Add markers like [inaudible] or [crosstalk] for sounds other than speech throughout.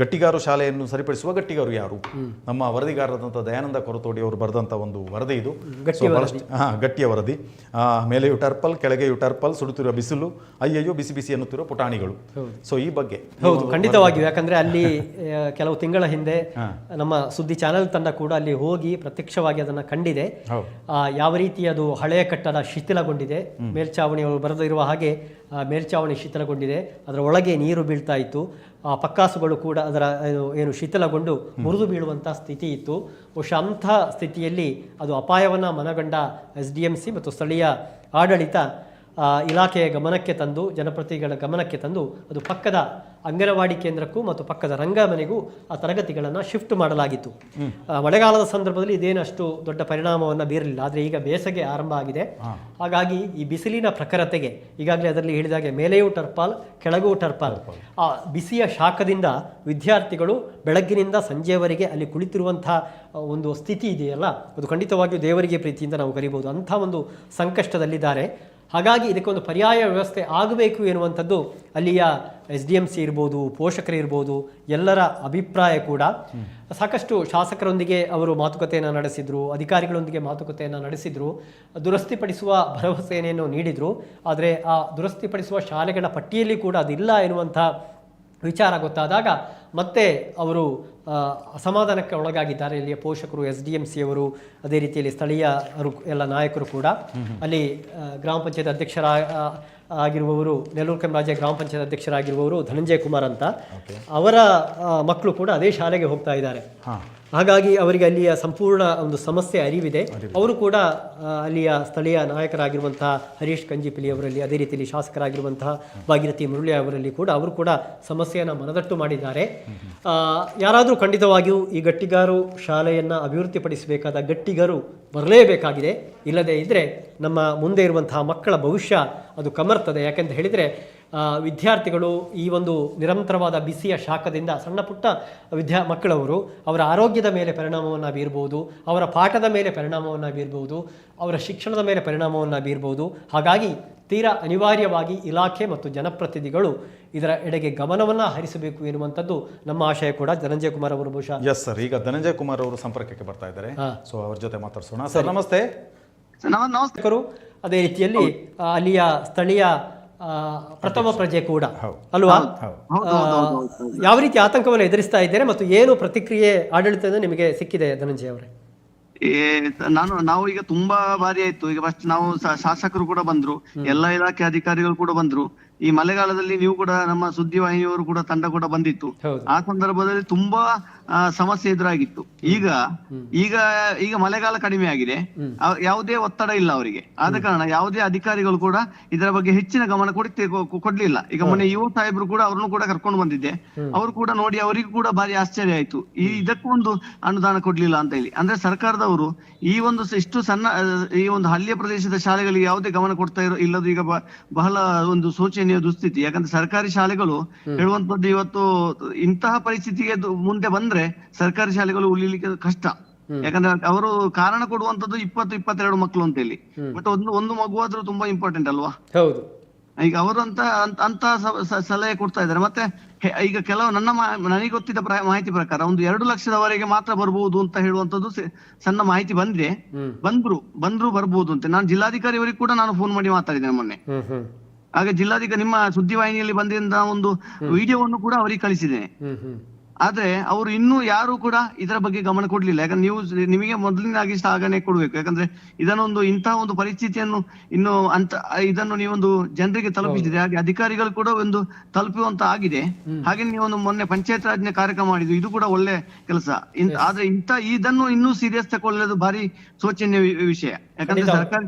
ಗಟ್ಟಿಗಾರು ಶಾಲೆಯನ್ನು ಸರಿಪಡಿಸುವ ಗಟ್ಟಿಗಾರು ಯಾರು? ನಮ್ಮ ವರದಿಗಾರರಾದಂಥ ದಯಾನಂದ ಕೊರತೋಡಿ ಅವರು ಬರೆದಂಥ ಒಂದು ವರದಿ ಇದು. ಹಾಂ ಗಟ್ಟಿಯ ವರದಿ. ಮೇಲೆ ಯುಟರ್ಪಲ್ ಟರ್ಪಲ್ ಕೆಳಗೆಯು ಟರ್ಪಲ್ ಸುಡುತ್ತಿರುವ ಬಿಸಿಲು ಅಯ್ಯಯ್ಯೋ ಬಿಸಿ ಬಿಸಿ ಎನ್ನುತ್ತಿರುವ ಪುಟಾಣಿಗಳು. ಸೊ ಈ ಬಗ್ಗೆ ಹೌದು ಖಂಡಿತವಾಗಿಯೂ. ಯಾಕಂದ್ರೆ ಅಲ್ಲಿ [laughs] ಕೆಲವು ತಿಂಗಳ ಹಿಂದೆ ನಮ್ಮ ಸುದ್ದಿ ಚಾನೆಲ್ ತಂಡ ಕೂಡ ಅಲ್ಲಿ ಹೋಗಿ ಪ್ರತ್ಯಕ್ಷವಾಗಿ ಅದನ್ನ ಕಂಡಿದೆ. ಆ, ಯಾವ ರೀತಿ ಅದು ಹಳೆಯ ಕಟ್ಟಡ ಶಿಥಿಲಗೊಂಡಿದೆ. ಮೇಲ್ಚಾವಣಿ ಅವರು ಬರೆದಿರುವ ಹಾಗೆ ಆ, ಮೇಲ್ಚಾವಣಿ ಶಿಥಿಲಗೊಂಡಿದೆ. ಅದರ ಒಳಗೆ ನೀರು ಬೀಳ್ತಾ ಇತ್ತು. ಆ ಪಕ್ಕಾಸುಗಳು ಕೂಡ ಅದರ ಏನು ಶಿಥಿಲಗೊಂಡು ಮುರಿದು ಬೀಳುವಂಥ ಸ್ಥಿತಿ ಇತ್ತು. ಬಹುಶಃ ಅಂಥ ಸ್ಥಿತಿಯಲ್ಲಿ ಅದು ಅಪಾಯವನ್ನು ಮನಗಂಡ ಎಸ್ ಡಿ ಎಂ ಸಿ ಮತ್ತು ಸ್ಥಳೀಯ ಆಡಳಿತ ಇಲಾಖೆಯ ಗಮನಕ್ಕೆ ತಂದು ಜನಪ್ರತಿನಿಧಿಗಳ ಗಮನಕ್ಕೆ ತಂದು ಅದು ಪಕ್ಕದ ಅಂಗನವಾಡಿ ಕೇಂದ್ರಕ್ಕೂ ಮತ್ತು ಪಕ್ಕದ ರಂಗಮನೆಗೂ ಆ ತರಗತಿಗಳನ್ನು ಶಿಫ್ಟ್ ಮಾಡಲಾಗಿತ್ತು. ಮಳೆಗಾಲದ ಸಂದರ್ಭದಲ್ಲಿ ಇದೇನಷ್ಟು ದೊಡ್ಡ ಪರಿಣಾಮವನ್ನು ಬೀರಲಿಲ್ಲ. ಆದರೆ ಈಗ ಬೇಸಗೆ ಆರಂಭ ಆಗಿದೆ. ಹಾಗಾಗಿ ಈ ಬಿಸಿಲಿನ ಪ್ರಖರತೆಗೆ ಈಗಾಗಲೇ ಅದರಲ್ಲಿ ಹೇಳಿದಾಗೆ ಮೇಲೆಯೂ ಟರ್ಪಾಲ್ ಕೆಳಗೂ ಟರ್ಪಾಲ್. ಆ ಬಿಸಿಯ ಶಾಖದಿಂದ ವಿದ್ಯಾರ್ಥಿಗಳು ಬೆಳಗ್ಗಿನಿಂದ ಸಂಜೆಯವರೆಗೆ ಅಲ್ಲಿ ಕುಳಿತಿರುವಂತಹ ಒಂದು ಸ್ಥಿತಿ ಇದೆಯಲ್ಲ ಅದು ಖಂಡಿತವಾಗಿಯೂ ದೇವರಿಗೆ ಪ್ರೀತಿಯಿಂದ ನಾವು ಕರಿಬಹುದು. ಅಂಥ ಒಂದು ಸಂಕಷ್ಟದಲ್ಲಿದ್ದಾರೆ. ಹಾಗಾಗಿ ಇದಕ್ಕೊಂದು ಪರ್ಯಾಯ ವ್ಯವಸ್ಥೆ ಆಗಬೇಕು ಎನ್ನುವಂಥದ್ದು ಅಲ್ಲಿಯ ಎಸ್ ಡಿ ಎಂ ಸಿ ಇರ್ಬೋದು, ಪೋಷಕರು ಇರ್ಬೋದು, ಎಲ್ಲರ ಅಭಿಪ್ರಾಯ ಕೂಡ. ಸಾಕಷ್ಟು ಶಾಸಕರೊಂದಿಗೆ ಅವರು ಮಾತುಕತೆಯನ್ನು ನಡೆಸಿದರು, ಅಧಿಕಾರಿಗಳೊಂದಿಗೆ ಮಾತುಕತೆಯನ್ನು ನಡೆಸಿದರು, ದುರಸ್ತಿಪಡಿಸುವ ಭರವಸೆಯನ್ನು ನೀಡಿದರು. ಆದರೆ ಆ ದುರಸ್ತಿಪಡಿಸುವ ಶಾಲೆಗಳ ಪಟ್ಟಿಯಲ್ಲಿ ಕೂಡ ಅದಿಲ್ಲ ಎನ್ನುವಂಥ ವಿಚಾರ ಗೊತ್ತಾದಾಗ ಮತ್ತೆ ಅವರು ಅಸಮಾಧಾನಕ್ಕೆ ಒಳಗಾಗಿದ್ದಾರೆ. ಇಲ್ಲಿಯ ಪೋಷಕರು ಎಸ್ ಡಿ ಎಂ ಸಿ ಅವರು ಅದೇ ರೀತಿಯಲ್ಲಿ ಸ್ಥಳೀಯರು ಎಲ್ಲ ನಾಯಕರು ಕೂಡ. ಅಲ್ಲಿ ಗ್ರಾಮ ಪಂಚಾಯತ್ ಅಧ್ಯಕ್ಷರ ಆಗಿರುವವರು ನೆಲ್ಲೂರು ರಾಜ್ಯ ಗ್ರಾಮ ಪಂಚಾಯತ್ ಅಧ್ಯಕ್ಷರಾಗಿರುವವರು ಧನಂಜಯ ಕುಮಾರ್ ಅಂತ. ಅವರ ಮಕ್ಕಳು ಕೂಡ ಅದೇ ಶಾಲೆಗೆ ಹೋಗ್ತಾ ಇದ್ದಾರೆ. ಹಾಗಾಗಿ ಅವರಿಗೆ ಅಲ್ಲಿಯ ಸಂಪೂರ್ಣ ಒಂದು ಸಮಸ್ಯೆ ಅರಿವಿದೆ. ಅವರು ಕೂಡ ಅಲ್ಲಿಯ ಸ್ಥಳೀಯ ನಾಯಕರಾಗಿರುವಂತಹ ಹರೀಶ್ ಕಂಜಿಪಿಲಿ ಅವರಲ್ಲಿ ಅದೇ ರೀತಿಯಲ್ಲಿ ಶಾಸಕರಾಗಿರುವಂತಹ ಭಾಗೀರಥಿ ಮುರುಳಿ ಅವರಲ್ಲಿ ಕೂಡ ಅವರು ಕೂಡ ಸಮಸ್ಯೆಯನ್ನು ಮನದಟ್ಟು ಮಾಡಿದ್ದಾರೆ. ಯಾರಾದರೂ ಖಂಡಿತವಾಗಿಯೂ ಈ ಗಟ್ಟಿಗಾರು ಶಾಲೆಯನ್ನು ಅಭಿವೃದ್ಧಿಪಡಿಸಬೇಕಾದ ಗಟ್ಟಿಗರು ಬರಲೇಬೇಕಾಗಿದೆ. ಇಲ್ಲದೇ ಇದ್ದರೆ ನಮ್ಮ ಮುಂದೆ ಇರುವಂತಹ ಮಕ್ಕಳ ಭವಿಷ್ಯ ಅದು ಕಮರ್ತದೆ. ಯಾಕೆಂತ ಹೇಳಿದರೆ ವಿದ್ಯಾರ್ಥಿಗಳು ಈ ಒಂದು ನಿರಂತರವಾದ ಬಿಸಿಯ ಶಾಖದಿಂದ ಸಣ್ಣ ಪುಟ್ಟ ವಿದ್ಯಾ ಮಕ್ಕಳವರು ಅವರ ಆರೋಗ್ಯದ ಮೇಲೆ ಪರಿಣಾಮವನ್ನು ಬೀರ್ಬೋದು, ಅವರ ಪಾಠದ ಮೇಲೆ ಪರಿಣಾಮವನ್ನು ಬೀರ್ಬೋದು, ಅವರ ಶಿಕ್ಷಣದ ಮೇಲೆ ಪರಿಣಾಮವನ್ನು ಬೀರ್ಬೋದು. ಹಾಗಾಗಿ ತೀರಾ ಅನಿವಾರ್ಯವಾಗಿ ಇಲಾಖೆ ಮತ್ತು ಜನಪ್ರತಿನಿಧಿಗಳು ಇದರ ಎಡೆಗೆ ಗಮನವನ್ನು ಹರಿಸಬೇಕು ಎನ್ನುವಂಥದ್ದು ನಮ್ಮ ಆಶಯ ಕೂಡ. ಧನಂಜಯ ಕುಮಾರ್ ಅವರು ಬಹುಶಃ. ಎಸ್ ಸರ್ ಈಗ ಧನಂಜಯ ಕುಮಾರ್ ಅವರು ಸಂಪರ್ಕಕ್ಕೆ ಬರ್ತಾ ಇದ್ದಾರೆ. ಹಾ. ಸೊ ಅವ್ರ ಜೊತೆ ಮಾತಾಡ್ಸೋಣ. ಸರ್. ನಮಸ್ತೆ. ನಮ- ನಮಸ್ತೆ. ಶಿಕ್ಷಕರು ಅದೇ ರೀತಿಯಲ್ಲಿ ಅಲ್ಲಿಯ ಸ್ಥಳೀಯ ಪ್ರಥಮ ಪ್ರಜೆ ಕೂಡ. ಅಲ್ವಾ. ಯಾವ ರೀತಿ ಆತಂಕವನ್ನು ಎದುರಿಸ್ತಾ ಇದ್ದಾರೆ ಮತ್ತು ಏನು ಪ್ರತಿಕ್ರಿಯೆ ಆಡಳಿತದಿಂದ ನಿಮಗೆ ಸಿಕ್ಕಿದೆ ಧನಂಜಯ ಅವರೇ? ನಾನು ನಾವು ಈಗ ತುಂಬಾ ಬಾರಿ ಆಯ್ತು. ಈಗ ಫಸ್ಟ್ ನಾವು ಶಾಸಕರು ಕೂಡ ಬಂದ್ರು. ಎಲ್ಲ ಇಲಾಖೆ ಅಧಿಕಾರಿಗಳು ಕೂಡ ಬಂದ್ರು. ಈ ಮಳೆಗಾಲದಲ್ಲಿ ನೀವು ಕೂಡ ನಮ್ಮ ಸುದ್ದಿವಾಹಿನಿಯವರು ಕೂಡ ತಂಡ ಕೂಡ ಬಂದಿತ್ತು. ಆ ಸಂದರ್ಭದಲ್ಲಿ ತುಂಬಾ ಸಮಸ್ಯೆ ಎದುರಾಗಿತ್ತು. ಈಗ ಈಗ ಈಗ ಮಳೆಗಾಲ ಕಡಿಮೆ ಆಗಿದೆ. ಯಾವುದೇ ಒತ್ತಡ ಇಲ್ಲ ಅವರಿಗೆ. ಆದ ಕಾರಣ ಯಾವುದೇ ಅಧಿಕಾರಿಗಳು ಕೂಡ ಇದರ ಬಗ್ಗೆ ಹೆಚ್ಚಿನ ಗಮನ ಕೊಡ್ತಿ ಕೊಡ್ಲಿಲ್ಲ. ಈಗ ಮೊನ್ನೆ ಯುವ ಸಾಹೇಬರು ಕೂಡ ಅವ್ರನ್ನು ಕೂಡ ಕರ್ಕೊಂಡು ಬಂದಿದ್ದೆ. ಅವರು ಕೂಡ ನೋಡಿ ಅವರಿಗೂ ಕೂಡ ಭಾರಿ ಆಶ್ಚರ್ಯ ಆಯ್ತು. ಈ ಇದಕ್ಕೂ ಒಂದು ಅನುದಾನ ಕೊಡ್ಲಿಲ್ಲ ಅಂತ ಹೇಳಿ. ಅಂದ್ರೆ ಸರ್ಕಾರದವರು ಈ ಒಂದು ಇಷ್ಟು ಸಣ್ಣ ಈ ಒಂದು ಹಳ್ಳಿಯ ಪ್ರದೇಶದ ಶಾಲೆಗಳಿಗೆ ಯಾವುದೇ ಗಮನ ಕೊಡ್ತಾ ಇರೋ ಇಲ್ಲದ ಈಗ ಬಹಳ ಒಂದು ಶೋಚನೀಯ ದುಸ್ಥಿತಿ. ಯಾಕಂದ್ರೆ ಸರ್ಕಾರಿ ಶಾಲೆಗಳು ಹೇಳುವಂತದ್ದು ಇವತ್ತು ಇಂತಹ ಪರಿಸ್ಥಿತಿಗೆ ಮುಂದೆ ಬಂದ್ರೆ ಸರ್ಕಾರಿ ಶಾಲೆಗಳು ಉಳಿಲಿಕ್ಕೆ ಕಷ್ಟ. ಯಾಕಂದ್ರೆ ಅವರು ಕಾರಣ ಕೊಡುವಂತದ್ದು ಇಪ್ಪತ್ತು ಇಪ್ಪತ್ತೆರಡು ಮಕ್ಕಳು ಅಂತ ಹೇಳಿ ಬಟ್ ಒಂದು ಒಂದು ಆದ್ರೂ ತುಂಬಾ ಇಂಪಾರ್ಟೆಂಟ್ ಅಲ್ವಾ? ಹೌದು. ಈಗ ಅವರು ಅಂತ ಅಂತ- ಸಲಹೆ ಕೊಡ್ತಾ ಇದ್ದಾರೆ. ಮತ್ತೆ ಈಗ ಕೆಲವು ನನ್ನ ಮಾ- ನನಗೆ ಗೊತ್ತಿದ್ದ ಮಾಹಿತಿ ಪ್ರಕಾರ ಒಂದು ಎರಡು ಲಕ್ಷದವರೆಗೆ ಮಾತ್ರ ಬರಬಹುದು ಅಂತ ಹೇಳುವಂತದ್ದು ಸಣ್ಣ ಮಾಹಿತಿ ಬಂದಿದೆ. ಬಂದ್ರು ಬಂದ್ರು ಬರಬಹುದು ಅಂತ. ನಾನು ಜಿಲ್ಲಾಧಿಕಾರಿಯವರಿಗೆ ಕೂಡ ನಾನು ಫೋನ್ ಮಾಡಿ ಮಾತಾಡಿದ್ದೇನೆ ಮೊನ್ನೆ. ಹಾಗೆ ಜಿಲ್ಲಾಧಿಕಾರಿ ನಿಮ್ಮ ಸುದ್ದಿವಾಹಿನಿಯಲ್ಲಿ ಬಂದಿದ್ದ ಒಂದು ವಿಡಿಯೋವನ್ನು ಕೂಡ ಅವರಿಗೆ ಕಳಿಸಿದ್ದೇನೆ ಆದ್ರೆ ಅವರು ಇನ್ನೂ ಯಾರು ಕೂಡ ಇದರ ಬಗ್ಗೆ ಗಮನ ಕೊಡ್ಲಿಲ್ಲ. ಯಾಕಂದ್ರೆ ನೀವು ನಿಮಗೆ ಮೊದಲಿನಾಗಿ ಸಾಗಣೆ ಕೊಡ್ಬೇಕು. ಯಾಕಂದ್ರೆ ಇದನ್ನೊಂದು ಇಂತಹ ಒಂದು ಪರಿಸ್ಥಿತಿಯನ್ನು ಇನ್ನು ಅಂತ ಇದನ್ನು ನೀವೊಂದು ಜನರಿಗೆ ತಲುಪಿಸಿದೆ. ಹಾಗೆ ಅಧಿಕಾರಿಗಳು ಕೂಡ ಒಂದು ತಲುಪುವಂತ ಆಗಿದೆ. ಹಾಗೆ ನೀವೊಂದು ಮೊನ್ನೆ ಪಂಚಾಯತ್ ರಾಜ್ನ ಕಾರ್ಯಕ್ರಮ ಮಾಡಿದ್ದು ಇದು ಕೂಡ ಒಳ್ಳೆ ಕೆಲಸ. ಆದ್ರೆ ಇಂತ ಇದನ್ನು ಇನ್ನೂ ಸೀರಿಯಸ್ ತಗೊಳ್ಳೋದು ಭಾರಿ ಶೋಚನೀಯ ವಿಷಯ. ಯಾಕಂದ್ರೆ. ಸರ್ಕಾರಿ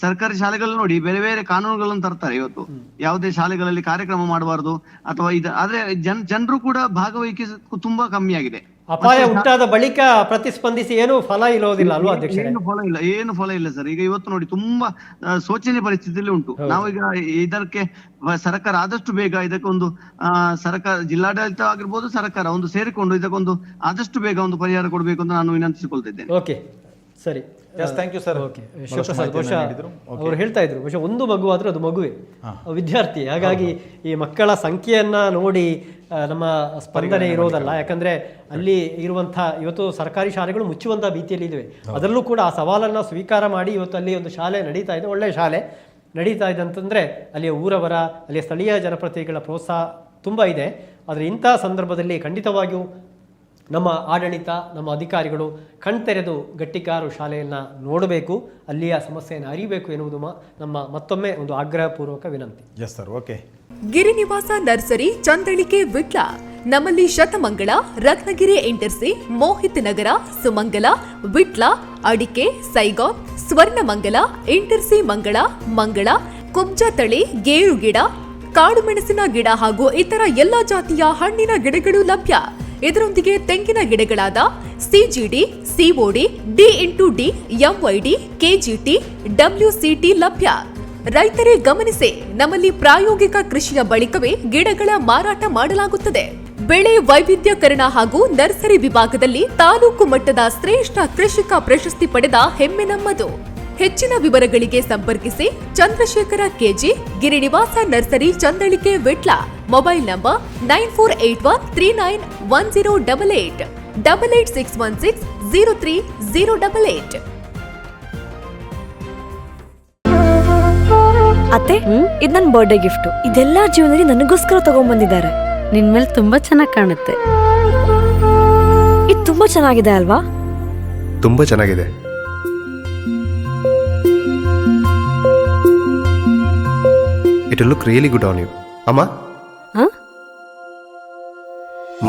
ಸರ್ಕಾರಿ ಶಾಲೆಗಳು ನೋಡಿ ಬೇರೆ ಬೇರೆ ಕಾನೂನುಗಳನ್ನು ತರ್ತಾರೆ ಇವತ್ತು. ಯಾವುದೇ ಶಾಲೆಗಳಲ್ಲಿ ಕಾರ್ಯಕ್ರಮ ಮಾಡಬಾರ್ದು ಅಥವಾ ಇದು ಆದ್ರೆ ಜನ್ ಜನರು ಕೂಡ ಭಾಗವಹಿಕೆ ತುಂಬಾ ಕಮ್ಮಿ ಆಗಿದೆ. ಅಪಾಯ ಉಂಟಾದ ಬಳಿಕ ಪ್ರತಿಸ್ಪಂದಿಸಿ ಏನು ಫಲ ಇರೋದಿಲ್ಲ ಅಲ್ವಾ ಅಧ್ಯಕ್ಷರೇ? ಏನು ಫಲ ಇಲ್ಲ ಏನು ಫಲ ಇಲ್ಲ ಸರ್. ಈಗ ಇವತ್ತು ನೋಡಿ ತುಂಬಾ ಶೋಚನೀಯ ಪರಿಸ್ಥಿತಿಯಲ್ಲಿ ಉಂಟು. ನಾವೀಗ ಇದಕ್ಕೆ ಸರ್ಕಾರ ಆದಷ್ಟು ಬೇಗ ಇದಕ್ಕೊಂದು ಆ, ಸರ್ಕಾರ ಜಿಲ್ಲಾಡಳಿತ ಆಗಿರ್ಬೋದು ಸರ್ಕಾರ ಒಂದು ಸೇರಿಕೊಂಡು ಇದಕ್ಕೊಂದು ಆದಷ್ಟು ಬೇಗ ಒಂದು ಪರಿಹಾರ ಕೊಡಬೇಕು ಅಂತ ನಾನು ವಿನಂತಿಸಿಕೊಳ್ತಿದ್ದೇನೆ. ಓಕೆ. ಸರಿ. Thank you sir okay Shivaprasad ಬಹುಶಃ ಅವರು ಹೇಳ್ತಾ ಇದ್ರು. ಬಹುಶಃ ಒಂದು ಮಗು ಆದರೂ ಅದು ಮಗುವೆ. ವಿದ್ಯಾರ್ಥಿ. ಹಾಗಾಗಿ ಈ ಮಕ್ಕಳ ಸಂಖ್ಯೆಯನ್ನ ನೋಡಿ ನಮ್ಮ ಸ್ಪಂದನೆ ಇರೋದಲ್ಲ. ಯಾಕಂದ್ರೆ ಅಲ್ಲಿ ಇರುವಂಥ ಇವತ್ತು ಸರ್ಕಾರಿ ಶಾಲೆಗಳು ಮುಚ್ಚುವಂಥ ಭೀತಿಯಲ್ಲಿ ಇವೆ ಅದರಲ್ಲೂ ಕೂಡ ಆ ಸವಾಲನ್ನ ಸ್ವೀಕಾರ ಮಾಡಿ ಇವತ್ತು ಅಲ್ಲಿ ಒಂದು ಶಾಲೆ ನಡೀತಾ ಇದೆ ಒಳ್ಳೆಯ ಶಾಲೆ ನಡೀತಾ ಇದೆ ಅಂತಂದ್ರೆ ಅಲ್ಲಿಯ ಊರವರ ಅಲ್ಲಿಯ ಸ್ಥಳೀಯ ಜನಪ್ರತಿನಿಧಿಗಳ ಪ್ರೋತ್ಸಾಹ ತುಂಬ ಇದೆ. ಆದರೆ ಇಂಥ ಸಂದರ್ಭದಲ್ಲಿ ಖಂಡಿತವಾಗಿಯೂ ನಮ್ಮ ಆಡಳಿತ ನಮ್ಮ ಅಧಿಕಾರಿಗಳು ಕಣ್ತೆರೆದು ಗಟ್ಟಿಕಾರು ಶಾಲೆಯನ್ನು ನೋಡಬೇಕು ಅಲ್ಲಿಯ ಸಮಸ್ಯೆಯನ್ನು ಅರಿಬೇಕು ಎನ್ನುವುದು ಮ- ನಮ್ಮ ಮತ್ತೊಮ್ಮೆ ಒಂದು ಆಗ್ರಹಪೂರ್ವಕ ವಿನಂತಿ. Yes sir okay Girinivasa nursery Chandalike Vitla. ನಮ್ಮಲ್ಲಿ ಶತಮಂಗಳ ರತ್ನಗಿರಿ ಎಂಟರ್ಸಿ ಮೋಹಿತ್ ನಗರ ಸುಮಂಗಲ ವಿಟ್ಲ ಅಡಿಕೆ ಸೈಗಾನ್ ಸ್ವರ್ಣಮಂಗಲ ಎಂಟರ್ಸಿ ಮಂಗಳ ಮಂಗಳ ಕುಬ್ಜ ತಳಿ ಗೇರು ಗಿಡ ಕಾಡು ಮೆಣಸಿನ ಗಿಡ ಹಾಗೂ ಇತರ ಎಲ್ಲ ಜಾತಿಯ ಹಣ್ಣಿನ ಗಿಡಗಳು ಲಭ್ಯ. ಇದರೊಂದಿಗೆ ತೆಂಗಿನ ಗಿಡಗಳಾದ CGD COD D into D MYD KGT WCT ಲಭ್ಯ. ರೈತರೇ ಗಮನಿಸಿ, ನಮ್ಮಲ್ಲಿ ಪ್ರಾಯೋಗಿಕ ಕೃಷಿಯ ಬಳಿಕವೇ ಗಿಡಗಳ ಮಾರಾಟ ಮಾಡಲಾಗುತ್ತದೆ. ಬೆಳೆ ವೈವಿಧ್ಯಕರಣ ಹಾಗೂ ನರ್ಸರಿ ವಿಭಾಗದಲ್ಲಿ ತಾಲೂಕು ಮಟ್ಟದ ಶ್ರೇಷ್ಠ ಕೃಷಿಕ ಪ್ರಶಸ್ತಿ ಪಡೆದ ಹೆಮ್ಮೆ ನಮ್ಮದು. ಹೆಚ್ಚಿನ ವಿವರಗಳಿಗೆ ಸಂಪರ್ಕಿಸಿ Chandrashekara KG Girinivasa nursery, Chandalike, Vitla. Mobile number nine four eight one three nine one zero double eight double eight six one six zero three zero double eight. ಅತ್ತೆ ಇದು ನನ್ನ ಬರ್ಡೇ ಗಿಫ್ಟ್ ಇದೆಲ್ಲ ಜೀವನದಲ್ಲಿ ನನಗೋಸ್ಕರ ತಗೊಂಡ್ಬಂದಿದ್ದಾರೆ ನಿನ್ ಮೇಲೆ ತುಂಬಾ ಚೆನ್ನಾಗಿ ಕಾಣುತ್ತೆ. ಇದು ತುಂಬಾ ಚೆನ್ನಾಗಿದೆ ಅಲ್ವಾ? ತುಂಬಾ ಚೆನ್ನಾಗಿದೆ. It look really good on you ಅಮ್ಮ?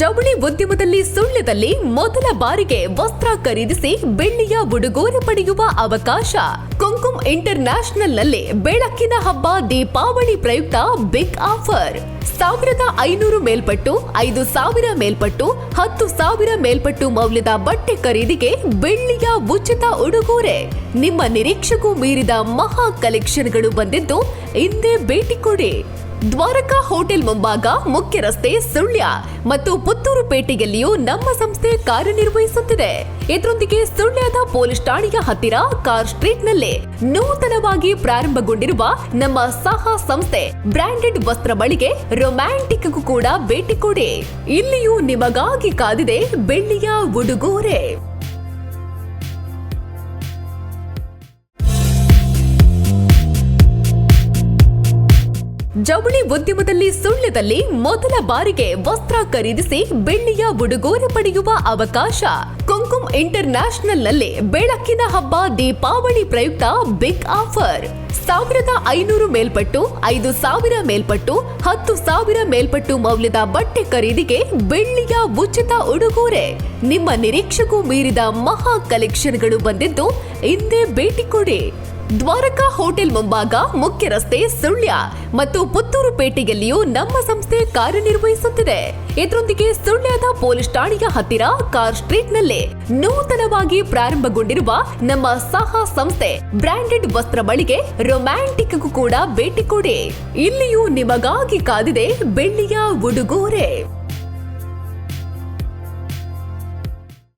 ಜವಳಿ ಉದ್ಯಮದಲ್ಲಿ ಸುಳ್ಯದಲ್ಲಿ ಮೊದಲ ಬಾರಿಗೆ ವಸ್ತ್ರ ಖರೀದಿಸಿ ಬೆಳ್ಳಿಯ ಉಡುಗೊರೆ ಪಡೆಯುವ ಅವಕಾಶ. ಕುಂಕುಮ್ ಇಂಟರ್ ಬೆಳಕಿನ ಹಬ್ಬ ದೀಪಾವಳಿ ಪ್ರಯುಕ್ತ ಬಿಗ್ ಆಫರ್ ಸಾವಿರದ ಐನೂರು ಮೇಲ್ಪಟ್ಟು, ಐದು ಸಾವಿರ ಮೇಲ್ಪಟ್ಟು, ಹತ್ತು ಸಾವಿರ ಮೇಲ್ಪಟ್ಟು ಮೌಲ್ಯದ ಬಟ್ಟೆ ಖರೀದಿಗೆ ಬೆಳ್ಳಿಯ ಉಚಿತ ಉಡುಗೊರೆ. ನಿಮ್ಮ ನಿರೀಕ್ಷೆಗೂ ಮೀರಿದ ಮಹಾ ಕಲೆಕ್ಷನ್ಗಳು ಬಂದಿದ್ದು, ಹಿಂದೆ ಭೇಟಿ ಕೊಡಿ. ದ್ವಾರಕಾ ಹೋಟೆಲ್ ಮುಂಭಾಗ ಮುಖ್ಯ ರಸ್ತೆ ಸುಳ್ಯ ಮತ್ತು ಪುತ್ತೂರು ಪೇಟೆಯಲ್ಲಿಯೂ ನಮ್ಮ ಸಂಸ್ಥೆ ಕಾರ್ಯನಿರ್ವಹಿಸುತ್ತಿದೆ. ಇದರೊಂದಿಗೆ ಸುಳ್ಯದ ಪೊಲೀಸ್ ಠಾಣೆಯ ಹತ್ತಿರ ಕಾರ್ ಸ್ಟ್ರೀಟ್ನಲ್ಲಿ ನೂತನವಾಗಿ ಪ್ರಾರಂಭಗೊಂಡಿರುವ ನಮ್ಮ ಸಹ ಸಂಸ್ಥೆ ಬ್ರಾಂಡೆಡ್ ವಸ್ತ್ರ ಬಳಿಗೆ ರೊಮ್ಯಾಂಟಿಕ್ ಕೂಡ ಭೇಟಿ ಕೊಡಿ. ಇಲ್ಲಿಯೂ ನಿಮಗಾಗಿ ಕಾದಿದೆ ಬೆಳ್ಳಿಯ ಉಡುಗೊರೆ. ಜವಳಿ ಉದ್ಯಮದಲ್ಲಿ ಸುಳ್ಯದಲ್ಲಿ ಮೊದಲ ಬಾರಿಗೆ ವಸ್ತ್ರ ಖರೀದಿಸಿ ಬೆಳ್ಳಿಯ ಉಡುಗೊರೆ ಪಡೆಯುವ ಅವಕಾಶ. ಕುಂಕುಮ್ ಇಂಟರ್ ಬೆಳಕಿನ ಹಬ್ಬ ದೀಪಾವಳಿ ಪ್ರಯುಕ್ತ ಬಿಗ್ ಆಫರ್. ಸಾವಿರದ ಐನೂರು ಮೇಲ್ಪಟ್ಟು ಐದು ಸಾವಿರ ಮೇಲ್ಪಟ್ಟು ಹತ್ತು ಸಾವಿರ ಮೇಲ್ಪಟ್ಟು ಮೌಲ್ಯದ ಬಟ್ಟೆ ಖರೀದಿಗೆ ಬೆಳ್ಳಿಯ ಉಚಿತ ಉಡುಗೊರೆ. ನಿಮ್ಮ ನಿರೀಕ್ಷೆಗೂ ಮೀರಿದ ಮಹಾ ಕಲೆಕ್ಷನ್ಗಳು ಬಂದಿದ್ದು ಹಿಂದೆ ಭೇಟಿ ಕೊಡಿ. ದ್ವಾರಕಾ ಹೋಟೆಲ್ ಮುಂಭಾಗ ಮುಖ್ಯ ರಸ್ತೆ ಸುಳ್ಯ ಮತ್ತು ಪುತ್ತೂರು ಪೇಟೆಯಲ್ಲಿಯೂ ನಮ್ಮ ಸಂಸ್ಥೆ ಕಾರ್ಯನಿರ್ವಹಿಸುತ್ತಿದೆ. ಇದರೊಂದಿಗೆ ಸುಳ್ಯದ ಪೊಲೀಸ್ ಠಾಣೆಯ ಹತ್ತಿರ ಕಾರ್ ಸ್ಟ್ರೀಟ್ನಲ್ಲಿ ನೂತನವಾಗಿ ಪ್ರಾರಂಭಗೊಂಡಿರುವ ನಮ್ಮ ಸಹ ಸಂಸ್ಥೆ ಬ್ರಾಂಡೆಡ್ ವಸ್ತ್ರ ಬಳಿಗೆ ರೊಮ್ಯಾಂಟಿಕ್ ಕೂಡ ಭೇಟಿ ಕೊಡಿ. ಇಲ್ಲಿಯೂ ನಿಮಗಾಗಿ ಕಾದಿದೆ ಬೆಳ್ಳಿಯ ಉಡುಗೊರೆ.